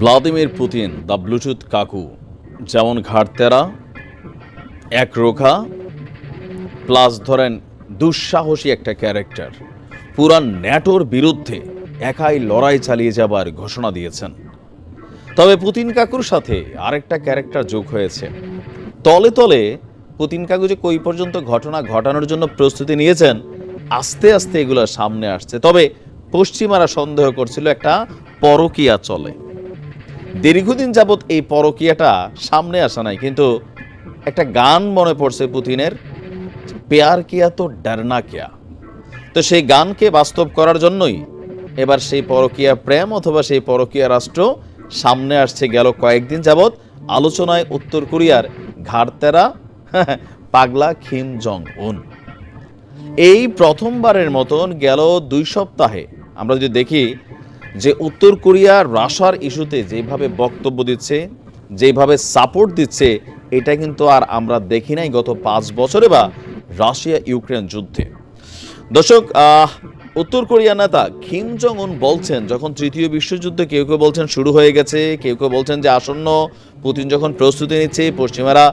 Vladimir Putin the Bluetooth কাকু। যেমন ঘাটতেরা এক রোখা, প্লাস ধরেন দুঃসাহসী একটা ক্যারেক্টার। পুরান ন্যাটোর বিরুদ্ধে একাই লড়াই চালিয়ে যাবার ঘোষণা দিয়েছেন। তবে পুতিন কাকুর সাথে আরেকটা ক্যারেক্টার যোগ হয়েছে। তলে তলে পুতিন কাকু যে কই পর্যন্ত ঘটনা ঘটানোর জন্য প্রস্তুতি নিয়েছেন, আস্তে আস্তে এগুলো সামনে আসছে। তবে পশ্চিমারা সন্দেহ করছিল একটা পরকিয়া চলে। দীর্ঘদিন যাবৎ এই পরকিয়াটা সামনে আসা নাই, কিন্তু একটা গান মনে পড়ছে পুতিনের, পেয়ার কিয়া তো ডারনা কিয়া? তো সেই গানকে বাস্তব করার জন্যই এবার সেই পরকীয়া প্রেম অথবা সেই পরকীয়া রাষ্ট্র সামনে আসছে গেল কয়েকদিন যাবৎ আলোচনায় উত্তর কোরিয়ার ঘাড়তেরা পাগলা খিম জং উন এই প্রথমবারের মতন গেল দুই সপ্তাহে। আমরা যদি দেখি যে উত্তর কোরিয়া রাশার ইস্যুতে যেভাবে বক্তব্য দিচ্ছে, যেভাবে সাপোর্ট দিচ্ছে, এটা কিন্তু আর আমরা দেখি নাই গত পাঁচ বছরে বা রাশিয়া ইউক্রেন যুদ্ধে। দর্শক উত্তর কোরিয়া নেতা কিম জং উন বলছেন, যখন তৃতীয় বিশ্বযুদ্ধ কেউ কেউ বলছেন শুরু হয়ে গেছে, কেউ কেউ বলছেন যে আসন্ন পুতিন যখন প্রস্তুতি নিচ্ছে, পশ্চিমারা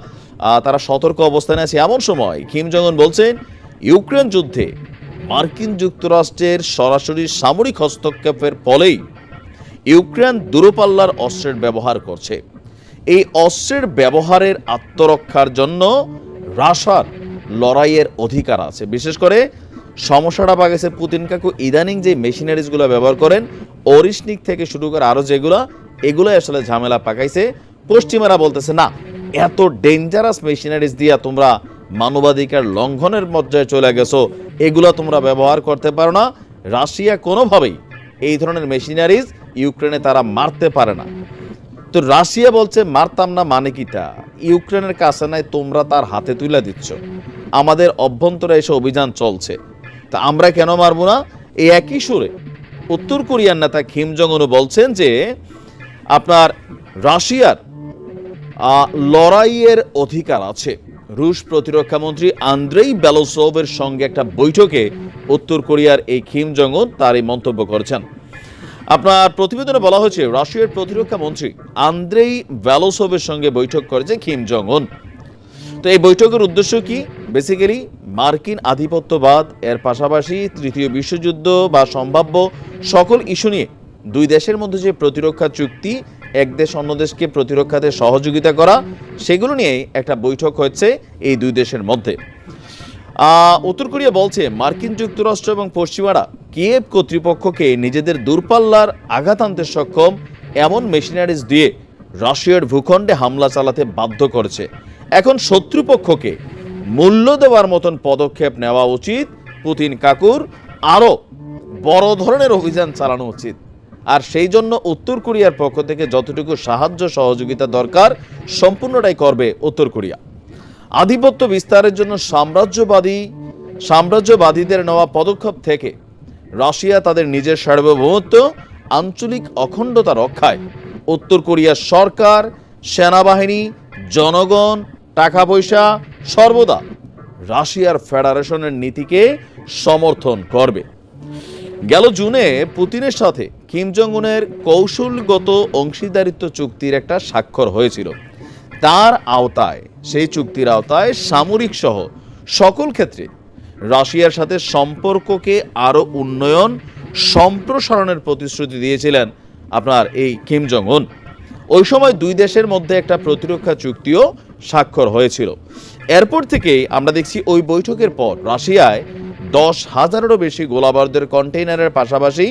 তারা সতর্ক অবস্থানে আছে। এমন সময় কিম জং উন বলছেন, ইউক্রেন যুদ্ধে মার্কিন যুক্তরাষ্ট্রের সরাসরি সামরিক হস্তক্ষেপের ফলেই ইউক্রেন দূরপাল্লার অস্ত্রের ব্যবহার করছে। এই অস্ত্রের ব্যবহারের আত্মরক্ষার জন্য রাশার লড়াইয়ের অধিকার আছে। বিশেষ করে সমস্যাটা পাকিছে পুতিন কাকু। ইদানিং যে মেশিনারিজগুলো ব্যবহার করেন, অরিশনিক থেকে শুরু করে আরও যেগুলো এগুলো আসলে ঝামেলা পাকাইছে। পশ্চিমারা বলতেছে, না, এত ডেঞ্জারাস মেশিনারিজ দিয়া তোমরা মানবাধিকার লঙ্ঘনের পর্যায়ে চলে গেছো, এগুলো তোমরা ব্যবহার করতে পারো না। রাশিয়া কোনোভাবেই এই ধরনের মেশিনারিজ ইউক্রেনে তারা মারতে পারে না। তো রাশিয়া বলছে, মারতাম না মানে কিটা ইউক্রেনের কাছে নাই, তোমরা তার হাতে তুলে দিচ্ছ। আমাদের অভ্যন্তরে এসে অভিযান চলছে। তা আমরা কেন মারবো না? এই একই সুরে উত্তর কোরিয়ার নেতা কিম জং উনও বলছেন যে, আপনার রাশিয়ার লড়াইয়ের অধিকার আছে। রুশ প্রতিরক্ষা মন্ত্রী আন্দ্রেই বেলোসোভের সঙ্গে একটা বৈঠকে উত্তর কোরিয়ার এই কিম জং তার এই মন্তব্য করেছেন। আপনার প্রতিবেদনে বলা হয়েছে, রাশিয়ার প্রতিরক্ষা মন্ত্রী আন্দ্রেই ভ্যালোসোভের সঙ্গে বৈঠক করেছে কিম জং উন তো এই বৈঠকের উদ্দেশ্য কি? বেসিক্যালি মার্কিন আধিপত্যবাদ, এর পাশাপাশি তৃতীয় বিশ্বযুদ্ধ বা সম্ভাব্য সকল ইস্যু নিয়ে দুই দেশের মধ্যে যে প্রতিরক্ষা চুক্তি এক দেশ অন্য দেশকে প্রতিরক্ষাতে সহযোগিতা করা, সেগুলো নিয়ে একটা বৈঠক হয়েছে এই দুই দেশের মধ্যে। উত্তর কোরিয়া বলছে, মার্কিন যুক্তরাষ্ট্র এবং পশ্চিমারা কিয়েভ কর্তৃপক্ষকে নিজেদের দূরপাল্লার আঘাত আনতে সক্ষম এমন মেশিনারিজ দিয়ে রাশিয়ার ভূখণ্ডে হামলা চালাতে বাধ্য করেছে। এখন শত্রুপক্ষকে মূল্য দেওয়ার মতন পদক্ষেপ নেওয়া উচিত। পুতিন কাকুর আরও বড় ধরনের অভিযান চালানো উচিত। আর সেই জন্য উত্তর কোরিয়ার পক্ষ থেকে যতটুকু সাহায্য সহযোগিতা দরকার, সম্পূর্ণটাই করবে উত্তর কোরিয়া। আধিপত্য বিস্তারের জন্য সাম্রাজ্যবাদী, সাম্রাজ্যবাদীদের নেওয়া পদক্ষেপ থেকে রাশিয়া তাদের নিজের সার্বভৌমত্ব, আঞ্চলিক অখণ্ডতা রক্ষায় উত্তর কোরিয়ার সরকার, সেনাবাহিনী, জনগণ টাকা পয়সা সর্বদা রাশিয়ার ফেডারেশনের নীতিকে সমর্থন করবে। গেল জুনে পুতিনের সাথে কিম জং উনের কৌশলগত অংশীদারিত্ব চুক্তির একটা স্বাক্ষর হয়েছিল। তার আওতায়, সেই চুক্তির আওতায় সামরিক সহ সকল ক্ষেত্রে রাশিয়ার সাথে সম্পর্ককে আরও উন্নয়ন, সম্প্রসারণের প্রতিশ্রুতি দিয়েছিলেন আপনার এই কিম জং উন ওই সময় দুই দেশের মধ্যে একটা প্রতিরক্ষা চুক্তিও স্বাক্ষর হয়েছিল। এরপর থেকেই আমরা দেখছি ওই বৈঠকের পর রাশিয়ায় দশ হাজারেরও বেশি গোলাবারুদের কন্টেইনারের পাশাপাশি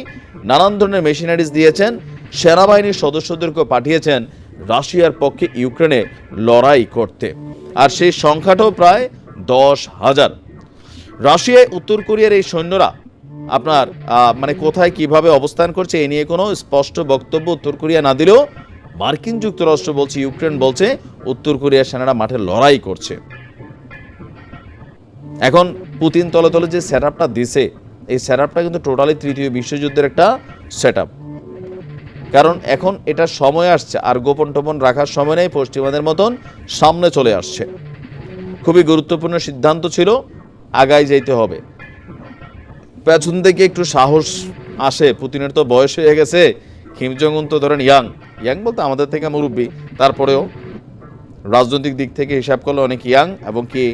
নানান ধরনের মেশিনারিজ দিয়েছেন, সেনাবাহিনীর সদস্যদেরকেও পাঠিয়েছেন রাশিয়ার পক্ষে ইউক্রেনে লড়াই করতে। আর সেই সংখ্যাটাও প্রায় দশ হাজার। রাশিয়ায় উত্তর কোরিয়ার এই সৈন্যরা আপনার মানে কোথায় কীভাবে অবস্থান করছে এ নিয়ে কোনো স্পষ্ট বক্তব্য উত্তর কোরিয়া না দিলেও মার্কিন যুক্তরাষ্ট্র বলছে, ইউক্রেন বলছে, উত্তর কোরিয়ার সেনারা মাঠে লড়াই করছে। এখন পুতিন তলে তলে যে সেট আপটা দিছে, এই সেট আপটা কিন্তু টোটালি তৃতীয় বিশ্বযুদ্ধের একটা সেট কারণ এখন এটা সময় আসছে, আর গোপন টোপন রাখার সময় নেই, পশ্চিমাদের মতন সামনে চলে আসছে। খুবই গুরুত্বপূর্ণ সিদ্ধান্ত ছিল, আগায় যেতে হবে। পেছন থেকে একটু সাহস আসে, পুতিনের তো বয়স হয়ে গেছে, কিম তো ধরেন ইয়াং ইয়াং বলতে আমাদের থেকে মুরব্বী, তারপরেও রাজনৈতিক দিক থেকে হিসাব করলে অনেক ইয়াং এবং কি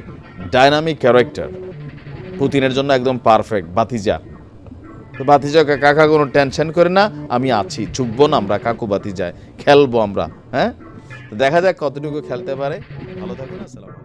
ডাইনামিক ক্যারেক্টার। পুতিনের জন্য একদম পারফেক্ট বাতিজা তো বাতিজা কাকা কোনো টেনশন করে না, আমি আছি চুকবো না আমরা, কাকু বাতিজায় খেলব আমরা হ্যাঁ? দেখা যাক কতটুকু খেলতে পারে। ভালো থাকুন, আসসালাম